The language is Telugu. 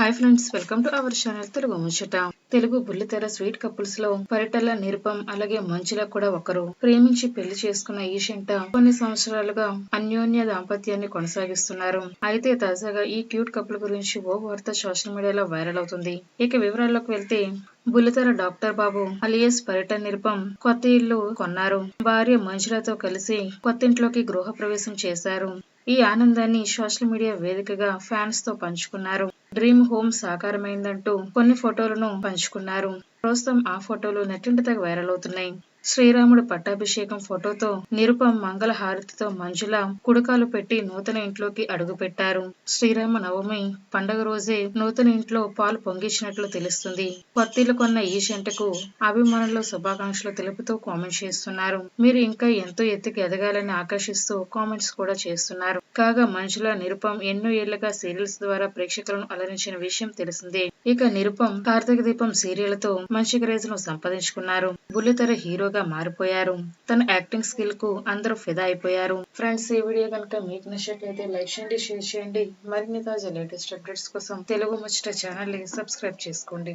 Hi friends welcome to our channel Telugu ముచ్చట తెలుగు బుల్లితెర స్వీట్ కపుల్స్లో పరిటల నిరుపం అలాగే మంచుల కూడా ఒకరు. ప్రేమించి పెళ్ళి చేసుకున్న ఈ జంట కొన్ని సంవత్సరాలుగా అన్యోన్య దాంపత్యాన్ని కొనసాగిస్తున్నారు. అయితే తాజాగా ఈ క్యూట్ కపుల్ గురించి ఓ వార్త సోషల్ మీడియాలో వైరల్ అవుతుంది. ఇక వివరాల్లోకి వెళ్తే బుల్లితెర డాక్టర్ బాబు అలియస్ పర్యటన నిరుపం కొత్త ఇల్లు కొన్నారు. భార్య మంజులతో కలిసి కొత్తింట్లోకి గృహ ప్రవేశం చేశారు. ఈ ఆనందాన్ని సోషల్ మీడియా వేదికగా ఫ్యాన్స్తో పంచుకున్నారు. డ్రీమ్ హోమ్ సాకారమైందంటూ కొన్ని ఫోటోలను పంచుకున్నారు. ప్రస్తుతం ఆ ఫోటోలు నెట్టింటి వైరల్ అవుతున్నాయి. శ్రీరాముడు పట్టాభిషేకం ఫోటోతో నిరుపం మంగళ హారతితో మంజుల కుడకాలు పెట్టి నూతన ఇంట్లోకి అడుగు పెట్టారు శ్రీరామ నవమి పండగ రోజే నూతన ఇంట్లో పాలు పొంగించినట్లు తెలుస్తుంది. కొత్తిల్లు కొన్న ఈ జంటకు అభిమానులు శుభాకాంక్షలు తెలుపుతూ కామెంట్ చేస్తున్నారు. మీరు ఇంకా ఎంతో ఎత్తుకు ఎదగాలని ఆకర్షిస్తూ కామెంట్స్ కూడా చేస్తున్నారు. కాగా మంజుల నిరుపం ఎన్నో ఏళ్ళుగా సీరియల్స్ ద్వారా ప్రేక్షకులను అలరించిన విషయం తెలిసిందే. ఇక నిరుపం కార్తీక దీపం సీరియల్తో మంచి క్రేజ్ను సంపాదించుకున్నారు. బుల్లితెర హీరోగా మారిపోయారు. తన యాక్టింగ్ స్కిల్కు అందరూ ఫిదా అయిపోయారు. ఫ్రెండ్స్ ఈ వీడియో కనుక మీకు నచ్చినట్లయితే లైక్ చేయండి షేర్ చేయండి. మరిన్ని తాజా లేటెస్ట్ అప్డేట్స్ కోసం తెలుగు ముచ్చట ఛానల్ని సబ్స్క్రైబ్ చేసుకోండి.